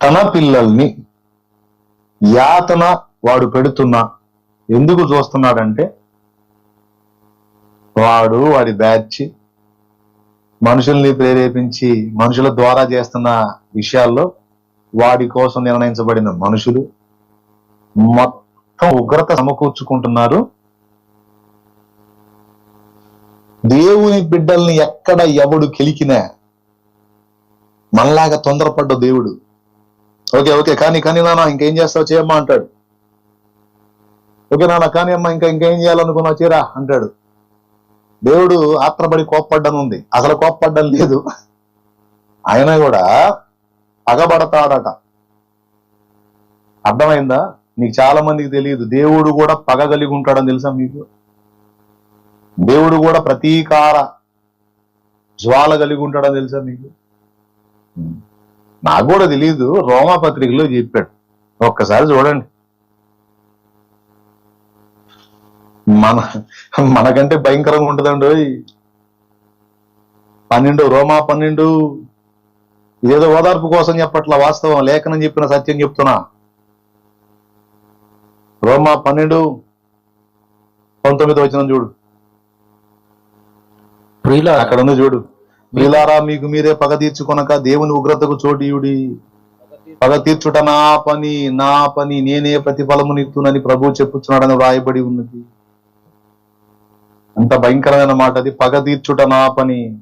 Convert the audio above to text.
తన పిల్లల్ని యాతన వాడు పెడుతున్నా ఎందుకు చూస్తున్నాడంటే వాడు వాడి బ్యాచ్ మనుషుల్ని ప్రేరేపించి మనుషుల ద్వారా చేస్తున్న విషయాల్లో వాడి కోసం నిర్ణయించబడిన మనుషులు మొత్తం ఉగ్రత సమకూర్చుకుంటున్నారు. దేవుని బిడ్డల్ని ఎక్కడ ఎవడు కెలికినా మనలాగా తొందరపడ్డ దేవుడు ఓకే ఓకే కానీ కానీ నాన్న ఇంకేం చేస్తావు? చేయమ్మా అంటాడు. ఓకే నాన్న కానీ అమ్మా ఇంకా ఇంకేం చేయాలనుకున్నావు? చీరా అంటాడు. దేవుడు ఆత్రపడి కోప్పడ్డని ఉంది అసలు కోప్పడ్డం లేదు. ఆయన కూడా పగబడతాడట. అర్థమైందా? నీకు చాలా మందికి తెలియదు. దేవుడు కూడా పగ కలిగి ఉంటాడని తెలుసా మీకు? దేవుడు కూడా ప్రతీకార జ్వాల కలిగి ఉంటాడని తెలుసా మీకు? నాకు కూడా తెలియదు రోమా పత్రికలో చెప్పాడు. ఒక్కసారి చూడండి. మన మనకంటే భయంకరంగా ఉంటుందండి. పన్నెండు రోమా పన్నెండు. ఇదేదో ఓదార్పు కోసం చెప్పట్లా వాస్తవం లేఖనం చెప్పిన సత్యం చెప్తున్నా. రోమా పన్నెండు. పంతొమ్మిది వచ్చిన చూడు. అక్కడ ఉంది చూడు. మీలారా మీకు మీరే పగ తీర్చుకొనక దేవుని ఉగ్రతకు చోటీయుడి. పగ తీర్చుట నా పని నా పని నేనే ప్రతిఫలము నిత్తునని ప్రభు చెప్పుచున్నాడని వ్రాయబడి ఉన్నది. అంత భయంకరమైన మాట అది పగ తీర్చుట నా పని.